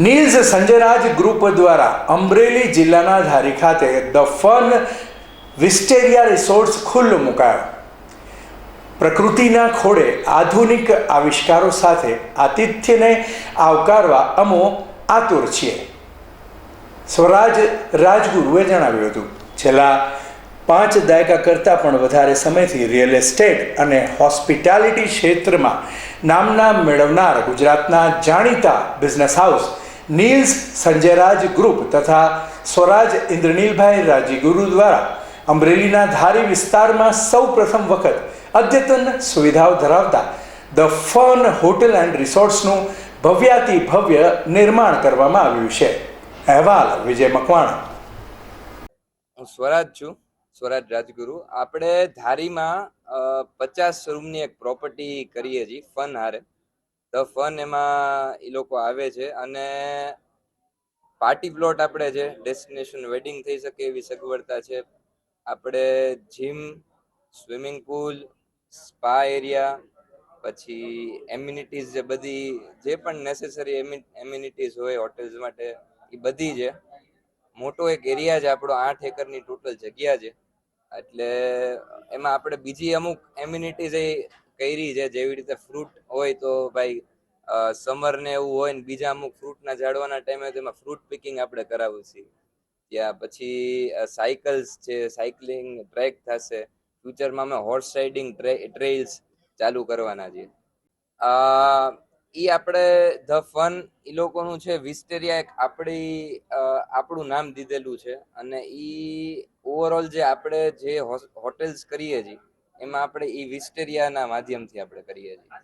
Niels Sanjayraj group દ્વારા અમરેલી જિલ્લાના ધારી ખાતે ધ ફન વિસ્ટેરિયા રિસોર્ટ્સ ખુલ્લો મુકાયો. પ્રકૃતિના ખોળે આધુનિક આવિષ્કારો સાથે આતિથ્યને આવકારવા અમો આતુર છીએ. સ્વરાજ રાજગુરુએ જણાવ્યું હતું, છેલ્લા પાંચ દાયકા કરતાં પણ વધારે સમયથી રિયલ એસ્ટેટ અને હોસ્પિટાલિટી ક્ષેત્રમાં નામના મેળવનાર ગુજરાતના જાણીતા business house Neels Sanjayraj group તથા સ્વરાજ ઇન્દ્રનીલભાઈ રાજીગુરુ દ્વારા અમરેલીના ધારી વિસ્તારમાં સૌ પ્રથમ વખત અદ્યતન સુવિધાઓ ધરાવતા ધ ફન હોટેલ એન્ડ રિસોર્ટ્સનું ભવ્યાતિ ભવ્ય નિર્માણ કરવામાં આવ્યું છે. અહેવાલ વિજય મકવાણા. સ્વરાજ છું. સ્વરાજ રાજગુરુ, આપણે ધારીમાં પચાસ રૂમની એક પ્રોપર્ટી કરીએ છીએ ફન હારે. ધ ફન એમાં એ લોકો આવે છે અને પાર્ટી પ્લોટ આપણે છે ડેસ્ટિનેશન વેડિંગ થઈ શકે એવી સગવડતા છે. આપણે gym swimming pool spa area પછી એમ્યુનિટીઝ જે બધી, જે પણ નેસેસરી એમ્યુનિટીઝ હોય હોટેલ્સ માટે એ બધી છે. મોટો એક એરિયા છે આપણો આઠ એકરની ટોટલ જગ્યા છે. એટલે એમાં આપણે બીજી અમુક એમ્યુનિટીઝ એ કરી છે, જેવી રીતે ફ્રૂટ હોય તો ભાઈ સમર ને એવું હોય ને બીજા અમુક ફ્રૂટના ઝાડવાના ટાઈમે એમાં ફ્રૂટ પિકિંગ આપણે કરાવું છીએ. ત્યાં પછી સાયકલ્સ છે સાયકલિંગ ટ્રેક થશે. ફ્યુચરમાં અમે હોર્સ રાઇડિંગ ટ્રેલ્સ ચાલુ કરવાના છીએ. એ આપણે ધ ફન એ લોકોનું છે, વિસ્ટેરિયા એક આપણી આપણું નામ દીધેલું છે. અને એ ઓવરઓલ જે આપણે જે હોટેલ્સ કરીએ છીએ, એમાં આપણે એ વિસ્ટેરિયાના માધ્યમથી આપણે કરીએ છીએ.